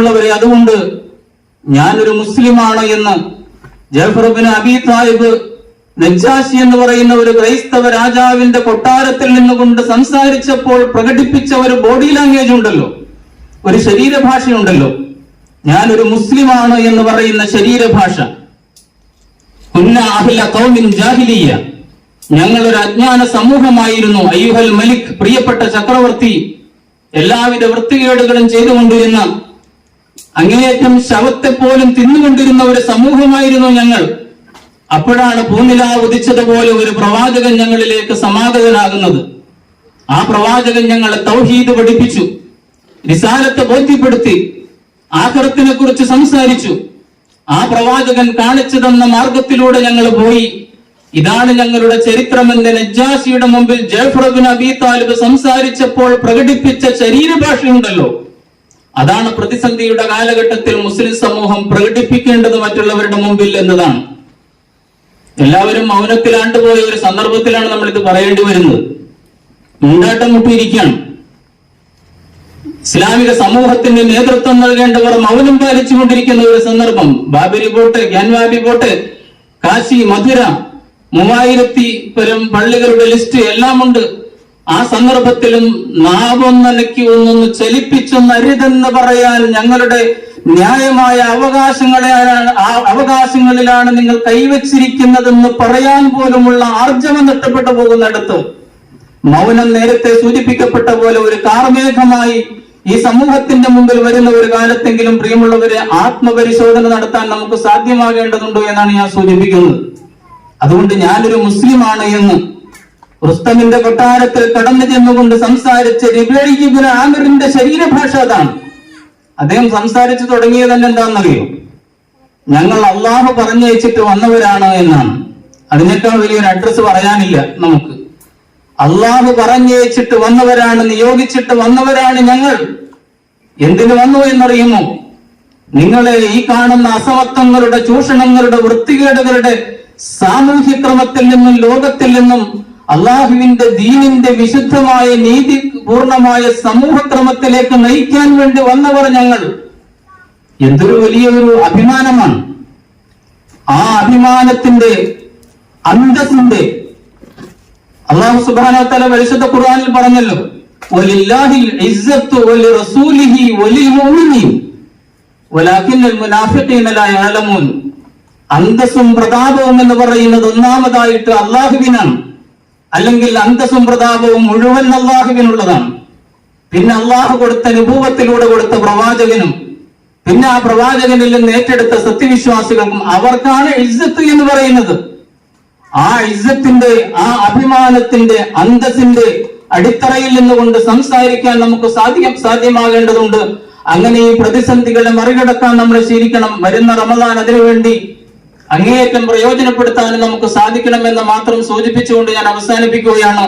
പ്രിയമുള്ളവരെ അതുകൊണ്ട് ഞാനൊരു മുസ്ലിമാണ് എന്ന് ജഫർബിൻ അബി താഹിബ് നജ്ജാശി എന്ന് പറയുന്ന ഒരു ക്രൈസ്തവ രാജാവിന്റെ കൊട്ടാരത്തിൽ നിന്നുകൊണ്ട് സംസാരിച്ചപ്പോൾ പ്രകടിപ്പിച്ച ഒരു ബോഡി ലാംഗ്വേജ് ഉണ്ടല്ലോ. ഒരു ശരീരഭാഷയുണ്ടല്ലോ. ഞാനൊരു മുസ്ലിമാണ് എന്ന് പറയുന്ന ശരീരഭാഷ. ഞങ്ങൾ ഒരു അജ്ഞാന സമൂഹമായിരുന്നു. അയ്യുഹൽ മലിക് പ്രിയപ്പെട്ട ചക്രവർത്തി എല്ലാവിധ വൃത്തികേടുകളും ചെയ്തുകൊണ്ടിരുന്ന അങ്ങേയറ്റം ശവത്തെ പോലും തിന്നുകൊണ്ടിരുന്ന ഒരു സമൂഹമായിരുന്നു ഞങ്ങൾ. അപ്പോഴാണ് ഭൂമില ഉദിച്ചതുപോലെ ഒരു പ്രവാചകൻ ഞങ്ങളിലേക്ക് സമാഗതനാകുന്നത്. ആ പ്രവാചകൻ ഞങ്ങളെ തൗഹീദ് പഠിപ്പിച്ചു നിസാരത്തെ ബോധ്യപ്പെടുത്തി ആഹൃത്തിനെ കുറിച്ച് സംസാരിച്ചു. ആ പ്രവാചകൻ കാണിച്ചു തന്ന മാർഗത്തിലൂടെ ഞങ്ങൾ പോയി. ഇതാണ് ഞങ്ങളുടെ ചരിത്രമെന്ന് നജ്ജാസിയുടെ മുമ്പിൽ ജയഫ്രബിൻ അബി താലിബ് സംസാരിച്ചപ്പോൾ പ്രകടിപ്പിച്ച ശരീരഭാഷയുണ്ടല്ലോ. അതാണ് പ്രതിസന്ധിയുടെ കാലഘട്ടത്തിൽ മുസ്ലിം സമൂഹം പ്രകടിപ്പിക്കേണ്ടത് മറ്റുള്ളവരുടെ മുമ്പിൽ എന്നതാണ്. എല്ലാവരും മൗനത്തിലാണ്ടുപോയ ഒരു സന്ദർഭത്തിലാണ് നമ്മൾ ഇത് പറയേണ്ടി വരുന്നത്. മുണ്ടാട്ടം മുട്ടിയിരിക്കുകയാണ്. ഇസ്ലാമിക സമൂഹത്തിന് നേതൃത്വം നൽകേണ്ടവർ മൗനം പാലിച്ചുകൊണ്ടിരിക്കുന്ന ഒരു സന്ദർഭം. ബാബരി പോട്ട് ഗ്യാൻവാബി പോട്ട് കാശി മധുര മൂവായിരത്തി പരം പള്ളികളുടെ ലിസ്റ്റ് എല്ലാം ഉണ്ട് ആ സന്ദർഭത്തിലും നാവൊന്നനക്കി ഒന്നൊന്ന് ചലിപ്പിച്ചൊന്നരുതെന്ന് പറയാൻ ഞങ്ങളുടെ ന്യായമായ അവകാശങ്ങളെയാണ് ആ അവകാശങ്ങളിലാണ് നിങ്ങൾ കൈവച്ചിരിക്കുന്നതെന്ന് പറയാൻ പോലുമുള്ള ആർജവം നഷ്ടപ്പെട്ടു പോകുന്നിടത്ത് മൗനം നേരത്തെ സൂചിപ്പിക്കപ്പെട്ട പോലെ ഒരു കാർമേഘമായി ഈ സമൂഹത്തിന്റെ മുമ്പിൽ വരുന്ന ഒരു കാലത്തെങ്കിലും പ്രിയമുള്ളവരെ ആത്മപരിശോധന നടത്താൻ നമുക്ക് സാധ്യമാകേണ്ടതുണ്ടോ എന്നാണ് ഞാൻ സൂചിപ്പിക്കുന്നത്. അതുകൊണ്ട് ഞാനൊരു മുസ്ലിമാണ് എന്ന് റുസ്തമിന്റെ കൊട്ടാരത്തിൽ കടന്നു ചെന്നുകൊണ്ട് സംസാരിച്ച റിബേഡിബിൻ ആമിറിന്റെ ശരീരഭാഷ അതാണ്. അദ്ദേഹം സംസാരിച്ചു തുടങ്ങിയത് തന്നെ എന്താണെന്നറിയോ ഞങ്ങൾ അള്ളാഹു പറഞ്ഞയച്ചിട്ട് വന്നവരാണ് എന്നാണ്. അതിനേക്കാൾ വലിയൊരു അഡ്രസ്സ് പറയാനില്ല നമുക്ക്. അള്ളാഹു പറഞ്ഞയച്ചിട്ട് വന്നവരാണ് നിയോഗിച്ചിട്ട് വന്നവരാണ് ഞങ്ങൾ. എന്തിനു വന്നു എന്നറിയുമോ? നിങ്ങളെ ഈ കാണുന്ന അസമത്വങ്ങളുടെ ചൂഷണങ്ങളുടെ വൃത്തികേടുകളുടെ സാമൂഹ്യക്രമത്തിൽ നിന്നും ലോകത്തിൽ നിന്നും അള്ളാഹുവിന്റെ ദീനിന്റെ വിശുദ്ധമായ നീതി പൂർണമായ സമൂഹക്രമത്തിലേക്ക് നയിക്കാൻ വേണ്ടി വന്നവർ ഞങ്ങൾ. എന്തൊരു വലിയൊരു അഭിമാനമാണ്. ആ അഭിമാനത്തിന്റെ അന്തസ്സിന്റെ അള്ളാഹു വതആല പരിശുദ്ധ ഖുർആനിൽ പറഞ്ഞല്ലോ അന്തസ്സും പ്രതാപവും എന്ന് പറയുന്നത് ഒന്നാമതായിട്ട് അള്ളാഹുവിനാണ്. അല്ലെങ്കിൽ അന്തസ്സും പ്രതാപവും മുഴുവൻ അള്ളാഹുവിനുള്ളതാണ്. പിന്നെ അള്ളാഹു കൊടുത്ത അനുഭവത്തിലൂടെ കൊടുത്ത പ്രവാചകനും പിന്നെ ആ പ്രവാചകനിൽ നിന്ന് ഏറ്റെടുത്ത സത്യവിശ്വാസികൾക്കും അവർക്കാണ് ഇജ്ജത്ത് എന്ന് പറയുന്നത്. ആ ഇജ്ജത്തിന്റെ ആ അഭിമാനത്തിന്റെ അന്തസ്സിന്റെ അടിത്തറയിൽ നിന്നുകൊണ്ട് സംസാരിക്കാൻ നമുക്ക് സാധ്യം സാധ്യമാകേണ്ടതുണ്ട്. അങ്ങനെ ഈ പ്രതിസന്ധികളെ മറികടക്കാൻ നമ്മൾ ശീലിക്കണം. വരുന്ന റമദാൻ അതിനുവേണ്ടി അങ്ങേയറ്റം പ്രയോജനപ്പെടുത്താനും നമുക്ക് സാധിക്കണമെന്ന് മാത്രം സൂചിപ്പിച്ചുകൊണ്ട് ഞാൻ അവസാനിപ്പിക്കുകയാണ്.